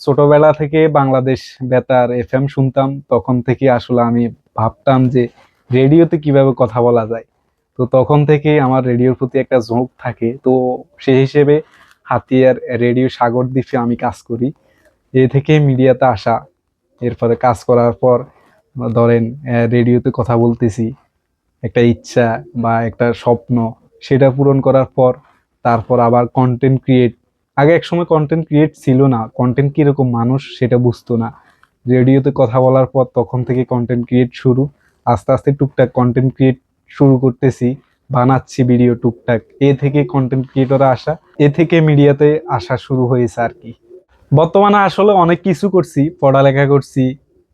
ছোটবেলা থেকে বাংলাদেশ বেতার এফ এম শুনতাম, তখন থেকে আসলে আমি ভাবতাম যে রেডিওতে কীভাবে কথা বলা যায়। তো তখন থেকে আমার রেডিওর প্রতি একটা ঝোঁক থাকে। তো সেই হিসেবে হাতিয়ার রেডিও সাগর দ্বীপে আমি কাজ করি। এ থেকে মিডিয়াতে আসা, এরপরে কাজ করার পর ধরেন রেডিওতে কথা বলতেছি, একটা ইচ্ছা বা একটা স্বপ্ন, সেটা পূরণ করার পর, তারপর আবার কন্টেন্ট ক্রিয়েট আগে এক সময় কন্টেন্ট ক্রিয়েট ছিল না। কন্টেন্ট কীরকম মানুষ সেটা বুঝতো না। রেডিওতে কথা বলার পর তখন থেকে কন্টেন্ট ক্রিয়েট শুরু। আস্তে আস্তে টুকটাক কন্টেন্ট ক্রিয়েট শুরু করতেছি। বানাচ্ছি ভিডিও টুকটাক। এ থেকে কন্টেন্ট ক্রিয়েটরে আসা। এ থেকে মিডিয়াতে আসা শুরু হয়েছে আর কি। বর্তমানে আসলে অনেক কিছু করছি। পড়ালেখা করছি।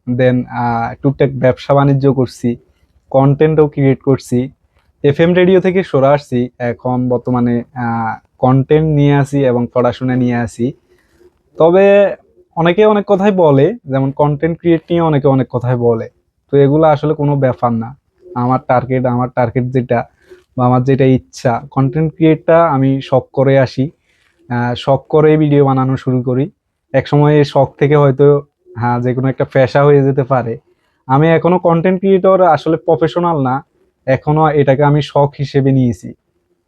দেন টুকটাক ব্যবসা বাণিজ্য করছি। কন্টেন্টও ক্রিয়েট করছি। এফ এম রেডিও থেকে সরে আসছি। এখন বর্তমানে কন্টেন্ট নিয়ে আসি এবং পড়াশোনা নিয়ে আসি। তবে অনেকে অনেক কথাই বলে, যেমন কন্টেন্ট ক্রিয়েট নিয়ে অনেকে অনেক কথাই বলে। তো এগুলো আসলে কোনো ব্যাপার না। আমার টার্গেট আমার টার্গেট যেটা বা আমার যেটা ইচ্ছা কন্টেন্ট ক্রিয়েটটা আমি শখ করে আসি। শখ করে ভিডিও বানানো শুরু করি। এক সময় এই শখ থেকে হয়তো হ্যাঁ যে কোনো একটা পেশা হয়ে যেতে পারে। আমি এখনও কন্টেন্ট ক্রিয়েটর আসলে প্রফেশনাল না। এখনও এটাকে আমি শখ হিসেবে নিয়েছি।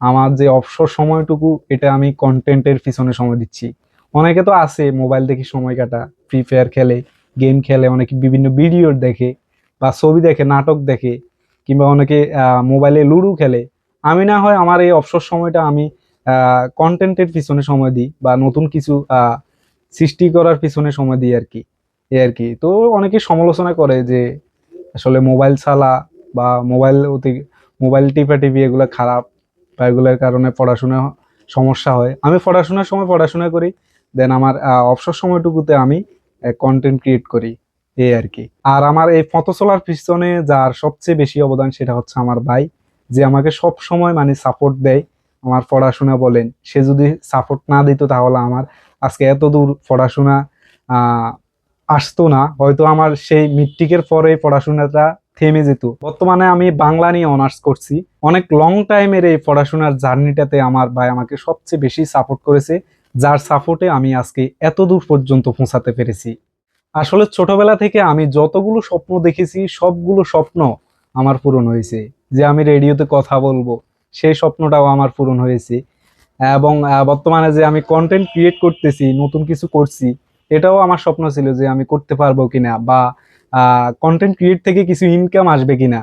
আমার যে অবসর সময়টুকু, এটা আমি কন্টেন্টের পিছনে সময় দিচ্ছি। অনেকে তো আছে মোবাইল দেখে সময় কাটা ফ্রি ফায়ার খেলে গেম খেলে, অনেকে বিভিন্ন ভিডিও দেখে বা ছবি দেখে, নাটক দেখে, কিংবা অনেকে মোবাইলে লুডো খেলে। আমি না হয় আমার এই অবসর সময়টা আমি কন্টেন্টের পিছনে সময় দিই বা নতুন কিছু সৃষ্টি করার পিছনে সময় দিই আর কি। এ আর কি। তো অনেকে সমালোচনা করে যে, আসলে মোবাইল চালা বা মোবাইল অতি মোবাইল টিপা টিপি এগুলো খারাপ। বা এগুলোর কারণে পড়াশোনা সমস্যা হয়। আমি পড়াশোনার সময় পড়াশোনা করি দেন আমার অবসর সময়টুকুতে আমি কন্টেন্ট ক্রিয়েট করি, এই আর কি। আর আমার এই পথ চলার পিছনে যার সবচেয়ে বেশি অবদান সেটা হচ্ছে আমার ভাই, যে আমাকে সব সময় মানে সাপোর্ট দেয়, আমার পড়াশোনা বলেন। সে যদি সাপোর্ট না দিত তাহলে আমার আজকে এত দূর পড়াশোনা আসতো না। হয়তো আমার সেই মিট্রিকের পরে পড়াশোনাটা থেমে যেত। বর্তমানে আমি বাংলা নিয়ে অনার্স করছি। অনেক লং টাইমের এই পড়াশোনার জার্নিটাতে আমার ভাই আমাকে সবচেয়ে বেশি সাপোর্ট করেছে, যার সাপোর্টে আমি আজকে এত দূর পর্যন্ত পৌঁছাতে পেরেছি। আসলে ছোটবেলা থেকে আমি যতগুলো স্বপ্ন দেখেছি, সবগুলো স্বপ্ন আমার পূরণ হয়েছে। যে আমি রেডিওতে কথা বলব, সেই স্বপ্নটাও আমার পূরণ হয়েছে। এবং বর্তমানে যে আমি কন্টেন্ট ক্রিয়েট করতেছি, নতুন কিছু করছি, এটাও আমার স্বপ্ন ছিল যে আমি করতে পারব কিনা বা কন্টেন্ট ক্রিয়েট থেকে কিছু ইনকাম আসবে কিনা?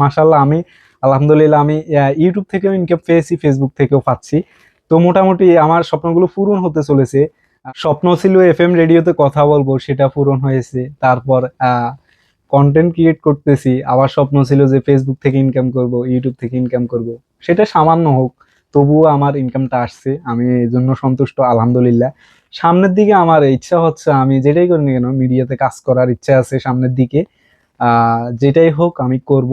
মাশাল্লাহ আমি, আলহামদুলিল্লাহ, আমি ইউটিউব থেকেও ইনকাম পেয়েছি ফেসবুক থেকেও পাচ্ছি। তো মোটামুটি আমার স্বপ্নগুলো পূরণ হতে চলেছে। স্বপ্ন ছিল এফ এম রেডিওতে কথা বলব, সেটা পূরণ হয়েছে। তারপর কন্টেন্ট ক্রিয়েট করতেছি। আবার স্বপ্ন ছিল যে ফেসবুক থেকে ইনকাম করব ইউটিউব থেকে ইনকাম করব। সেটা সামান্য হোক, তবুও আমার ইনকামটা আসছে। আমি এই জন্য সন্তুষ্ট, আলহামদুলিল্লাহ। সামনের দিকে আমার ইচ্ছা হচ্ছে আমি যেটাই করি না কেন মিডিয়াতে কাজ করার ইচ্ছা আছে সামনের দিকে। যেটাই হোক আমি করব।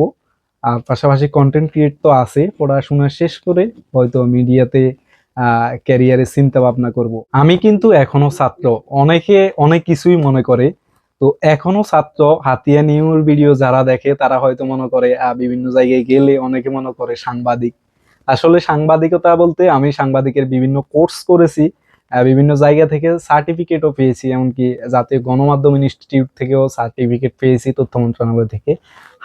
আর পাশাপাশি কন্টেন্ট ক্রিয়েট তো আছে, পড়াশোনা শেষ করে হয়তো মিডিয়াতে ক্যারিয়ারে চিন্তা ভাবনা করব। আমি কিন্তু এখনও ছাত্র, অনেকে, অনেক কিছুই মনে করে। তো এখনও ছাত্র হাতিয়া নিউর ভিডিও যারা দেখে, তারা হয়তো মনে করে বিভিন্ন জায়গায় গেলে অনেকে মনে করে সাংবাদিক। আসলে সাংবাদিকতা বলতে আমি সাংবাদিকের বিভিন্ন কোর্স করেছি। বিভিন্ন জায়গা থেকে সার্টিফিকেটও পেয়েছি, এমনকি জাতীয় গণমাধ্যম ইনস্টিটিউট থেকেও সার্টিফিকেট পেয়েছি তথ্য মন্ত্রণালয় থেকে।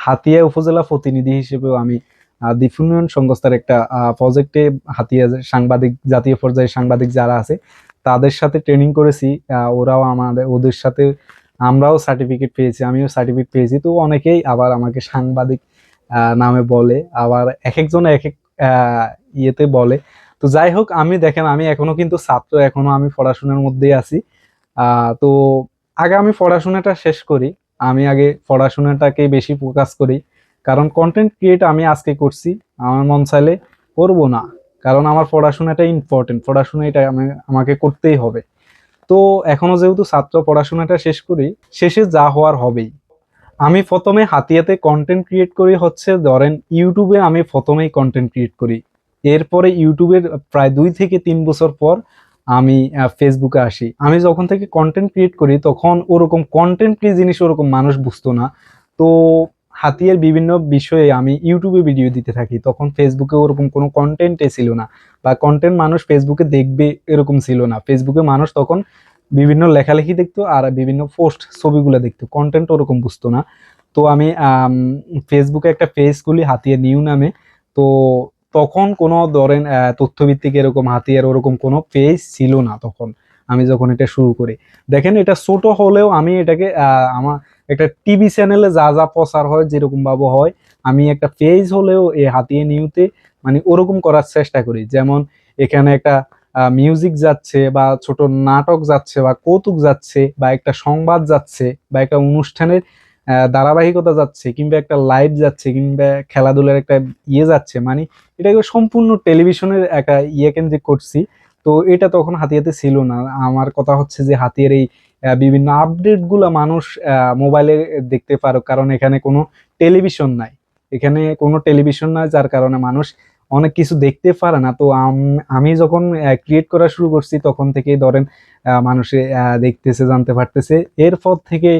হাতিয়া উপজেলা প্রতিনিধি হিসেবেও আমি দ্বীপ উন্নয়ন সংস্থার একটা প্রজেক্টে হাতিয়া সাংবাদিক, জাতীয় পর্যায়ে সাংবাদিক যারা আছে, তাদের সাথে ট্রেনিং করেছি ওরাও আমাদের, ওদের সাথে আমরাও সার্টিফিকেট পেয়েছি, আমিও সার্টিফিকেট পেয়েছি। তো অনেকেই আবার আমাকে সাংবাদিক নামে বলে, আবার এক একজন এক এক ইয়েতে বলে তো যাই হোক, আমি দেখেন, আমি এখনও কিন্তু ছাত্র, এখনও আমি পড়াশোনার মধ্যেই আছি। তো আগে আমি পড়াশোনাটা শেষ করি। আমি আগে পড়াশোনাটাকে বেশি ফোকাস করি। কারণ কন্টেন্ট ক্রিয়েট আমি আজকে করছি, আমার মন চাইলে করব না। কারণ আমার পড়াশোনাটা ইম্পর্টেন্ট পড়াশোনা এটা আমি, আমাকে করতেই হবে। তো এখনও যেহেতু ছাত্র, পড়াশোনাটা শেষ করি, শেষে যা হওয়ার হবেই। আমি প্রথমে হাতিয়াতে কন্টেন্ট ক্রিয়েট করি হচ্ছে, ধরেন ইউটিউবে আমি প্রথমেই কন্টেন্ট ক্রিয়েট করি। এরপরে ইউটিউবের প্রায় দুই থেকে তিন বছর পর আমি ফেসবুকে আসি। আমি যখন থেকে কন্টেন্ট ক্রিয়েট করি, তখন ওরকম কন্টেন্ট কি জিনিস ওরকম মানুষ বুঝতো না। তো হাতিয়ার বিভিন্ন বিষয়ে আমি ইউটিউবে ভিডিও দিতে থাকি। তখন ফেসবুকে ওরকম কোনো কন্টেন্টে ছিল না বা কন্টেন্ট মানুষ ফেসবুকে দেখবে এরকম ছিল না। ফেসবুকে মানুষ তখন বিভিন্ন লেখালেখি দেখতো আর বিভিন্ন পোস্ট ছবিগুলো দেখতো। কন্টেন্ট ওরকম বুঝতো না। তো আমি ফেসবুকে একটা পেজ খুলি হাতিয়ে নিউ নামে। তো তখন কোনো ধরেন তথ্যভিত্তিক এরকম হাতিয়ার, ওরকম কোনো পেজ ছিল না তখন, আমি যখন এটা শুরু করি। দেখেন, এটা ছোট হলেও আমি এটাকে আমার একটা টিভি চ্যানেলে যা যা প্রচার হয়, যেরকম ভাবে হয়, আমি একটা পেজ হলেও এই হাতিয়ে নিউতে মানে ওরকম করার চেষ্টা করি। যেমন, এখানে একটা মিউজিক যাচ্ছে বা ছোট নাটক যাচ্ছে বা কৌতুক যাচ্ছে বা একটা সংবাদ যাচ্ছে বা একটা অনুষ্ঠানের ধারাবাহিকতা যাচ্ছে, কিংবা একটা লাইভ যাচ্ছে, কিংবা খেলাধুলার একটা ইয়ে যাচ্ছে মানে এটাকে সম্পূর্ণ টেলিভিশনের একটা ইয়ে কেন্দ্রিক করছি। তো এটা তখন হাতিয়াতে ছিল না। আমার কথা হচ্ছে যে হাতিয়ার এই বিভিন্ন আপডেটগুলা মানুষ মোবাইলে দেখতে পারো কারণ এখানে কোনো টেলিভিশন নাই। এখানে কোনো টেলিভিশন নাই, যার কারণে মানুষ অনেক কিছু দেখতে পারে না। তো আমি যখন ক্রিয়েট করা শুরু করছি, তখন থেকেই ধরেন মানুষে দেখতেছে, জানতে পারতেছে। এরপর থেকে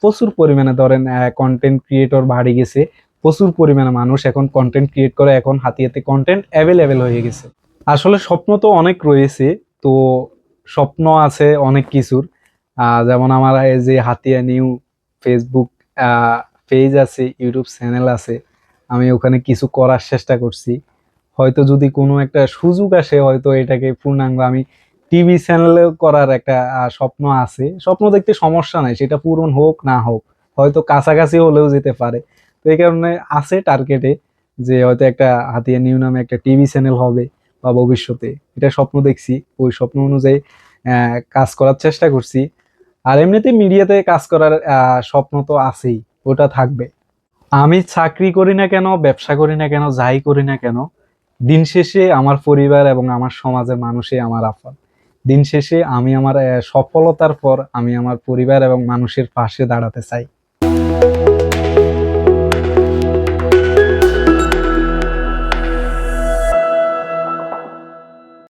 প্রচুর পরিমাণে ধরেন কন্টেন্ট ক্রিয়েটর বাড়ি গেছে। প্রচুর পরিমাণে মানুষ এখন কন্টেন্ট ক্রিয়েট করে, এখন হাতিয়াতে কন্টেন্ট অ্যাভেলেবেল হয়ে গেছে। আসলে স্বপ্ন তো অনেক রয়েছে, তো স্বপ্ন আছে অনেক কিছুর। যেমন আমার এই যে হাতিয়া নিউ ফেসবুক পেজ আছে ইউটিউব চ্যানেল আছে। আমি ওখানে কিছু করার চেষ্টা করছি। হয়তো যদি কোনো একটা সুযোগ আসে, হয়তো এটাকে পূর্ণাঙ্গ আমি টিভি চ্যানেলে করার একটা স্বপ্ন আছে। স্বপ্ন দেখতে সমস্যা নাই, সেটা পূরণ হোক না হোক, হয়তো কাছাকাছি হলেও যেতে পারে। তো এই কারণে আছে টার্গেটে যে হয়তো একটা হাতিয়া নিউ নামে একটা টিভি চ্যানেল হবে বা ভবিষ্যতে। এটা স্বপ্ন দেখছি, ওই স্বপ্ন অনুযায়ী কাজ করার চেষ্টা করছি। আর এমনিতে মিডিয়াতে কাজ করার স্বপ্ন তো আছেই, ওটা থাকবে। আমি চাকরি করি না কেন, ব্যবসা করি না কেন, যাই করি না কেন, দিন শেষে আমার পরিবার এবং আমার সমাজের মানুষই আমার আফল দিন শেষে আমি আমার সফলতার পর আমি আমার পরিবার এবং মানুষের পাশে দাঁড়াতে চাই।